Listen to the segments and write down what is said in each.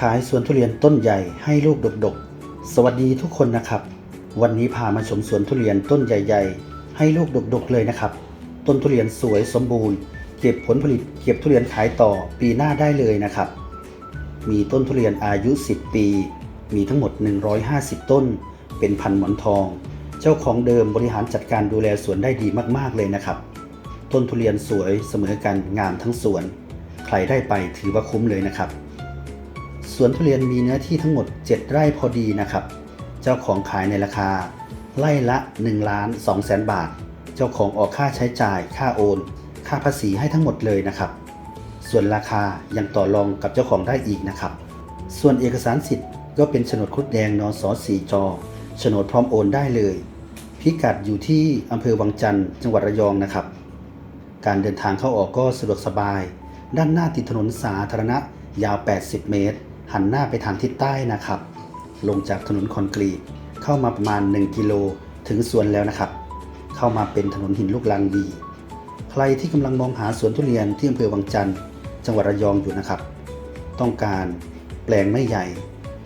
ขายสวนทุเรียนต้นใหญ่ให้ลูกดกๆ สวัสดีทุกคนนะครับ วันนี้พามาชมสวนทุเรียนต้นใหญ่ ๆ ให้ลูกดกๆเลยนะครับ ต้นทุเรียนสวยสมบูรณ์ เก็บผลผลิตเก็บทุเรียนขายต่อปีหน้าได้เลยนะครับ มีต้นทุเรียนอายุ 10 ปี มีทั้งหมด 150 ต้น เป็นพันหมอนทอง เจ้าของเดิมบริหารจัดการดูแลสวนได้ดีมากๆเลยนะครับ ต้นทุเรียนสวยเสมอกันงามทั้งสวน ใครได้ไปถือว่าคุ้มเลยนะครับ สวนทุเรียนมีเนื้อที่ทั้งหมด 7 ไร่พอดีนะครับ เจ้าของขายในราคา ไร่ละ1ล้าน2แสนบาท เจ้าของออกค่าใช้จ่าย ค่าโอน ค่าภาษีให้ทั้งหมดเลยนะครับ ส่วนราคายังต่อรองกับเจ้าของได้อีกนะครับ ส่วนเอกสารสิทธิ์ก็เป็นโฉนดครุฑแดงนอสสีจอโฉนดพร้อมโอนได้เลย พิกัดอยู่ที่อำเภอวังจันทร์จังหวัดระยองนะครับ การเดินทางเข้าออกก็สะดวกสบาย ด้านหน้าติดถนนสาธารณะยาว 80 เมตร หันหน้าไปทางทิศใต้นะครับ ลงจากถนนคอนกรีตเข้ามาประมาณ 1 กิโลถึงสวนแล้วนะครับ เข้ามาเป็นถนนหินลูกลังดี ใครที่กำลังมองหาสวนทุเรียนที่อำเภอวังจันทร์จังหวัดระยองอยู่นะครับ ต้องการแปลงไม่ใหญ่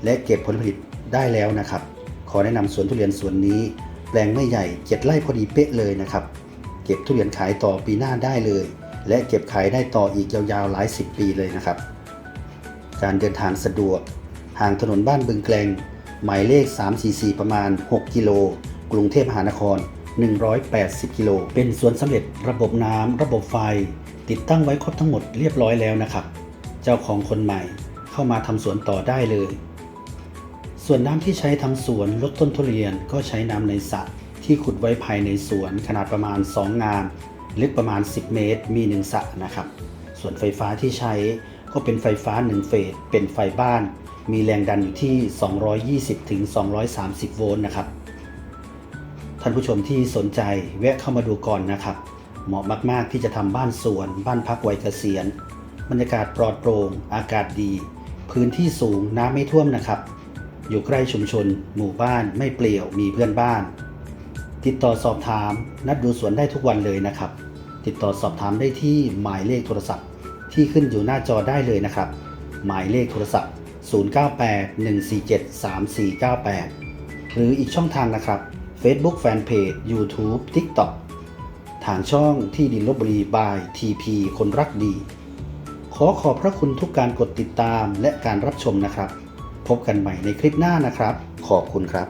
และเก็บผลผลิตได้แล้วนะครับ ขอแนะนำสวนทุเรียนสวนนี้แปลงไม่ใหญ่เจ็ดไร่พอดีเป๊ะเลยนะครับ เก็บทุเรียนขายต่อปีหน้าได้เลย และเก็บขายได้ต่ออีกยาวๆหลายสิบปีเลยนะครับ การเดินทางสะดวก ห่างถนนบ้านบึงแกลง หมายเลข 344 ประมาณ 6 กิโล กรุงเทพมหานคร 180 กิโล เป็นสวนสำเร็จระบบน้ำระบบไฟ ติดตั้งไว้ครบทั้งหมดเรียบร้อยแล้วนะครับ เจ้าของคนใหม่เข้ามาทำสวนต่อได้เลย ส่วนน้ำที่ใช้ทำสวนลดต้นทุเรียนก็ใช้น้ำในสระที่ขุดไว้ภายในสวนขนาดประมาณ 2 งาน ลึกประมาณ 10 เมตร มี1สระนะครับ ส่วนไฟฟ้าที่ใช้ ก็เป็นไฟฟ้า 1 เฟส เป็นไฟบ้าน มีแรงดันอยู่ที่ 220ถึง230 โวลต์นะครับ ท่านผู้ชมที่สนใจแวะเข้ามาดูก่อนนะครับ เหมาะมาก ๆ ที่จะทำบ้านสวน บ้านพักวัยเกษียณ บรรยากาศปลอดโปร่ง อากาศดี พื้นที่สูง น้ำไม่ท่วมนะครับ อยู่ใกล้ชุมชน หมู่บ้าน ไม่เปลี่ยว มีเพื่อนบ้าน ติดต่อสอบถาม นัดดูสวนได้ทุกวันเลยนะครับ ติดต่อสอบถามได้ที่หมายเลขโทรศัพท์ ที่ขึ้นอยู่หน้าจอได้เลยนะครับ หมายเลขโทรศัพท์ 0981473498 หรืออีกช่องทางนะครับ Facebook Fanpage YouTube TikTok ทางช่องที่ดินลบบุรีบาย TP คนรักดี ขอขอบพระคุณทุกการกดติดตามและการรับชมนะครับ พบกันใหม่ในคลิปหน้านะครับ ขอบคุณครับ